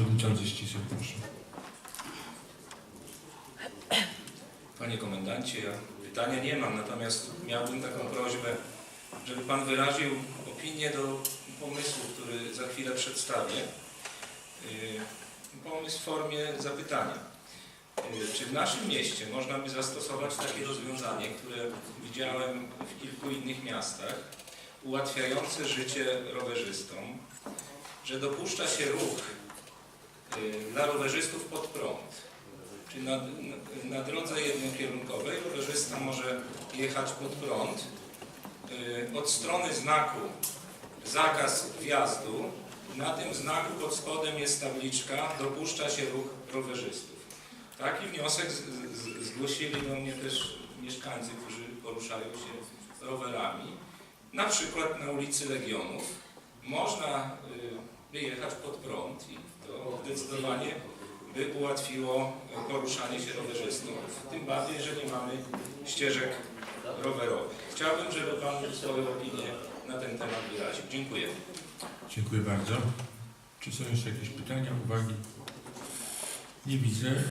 Przewodniczący Ścisek, proszę. Panie komendancie, ja pytania nie mam, natomiast miałbym taką prośbę, żeby Pan wyraził opinię do pomysłu, który za chwilę przedstawię. Yy, Pomysł w formie zapytania. Yy, Czy w naszym mieście można by zastosować takie rozwiązanie, które widziałem w kilku innych miastach, ułatwiające życie rowerzystom, że dopuszcza się ruch dla rowerzystów pod prąd? Czyli na, na, drodze jednokierunkowej rowerzysta może jechać pod prąd. Yy, Od strony znaku zakaz wjazdu. Na tym znaku pod spodem jest tabliczka dopuszcza się ruch rowerzystów. Taki wniosek z, z, zgłosili do mnie też mieszkańcy, którzy poruszają się rowerami. Na przykład na ulicy Legionów można y, wyjechać pod prąd i zdecydowanie by ułatwiło poruszanie się rowerzystom, tym bardziej, jeżeli mamy ścieżek rowerowych. Chciałbym, żeby Pan swoją opinię na ten temat wyraził. Dziękuję. Dziękuję bardzo. Czy są jeszcze jakieś pytania, uwagi? Nie widzę.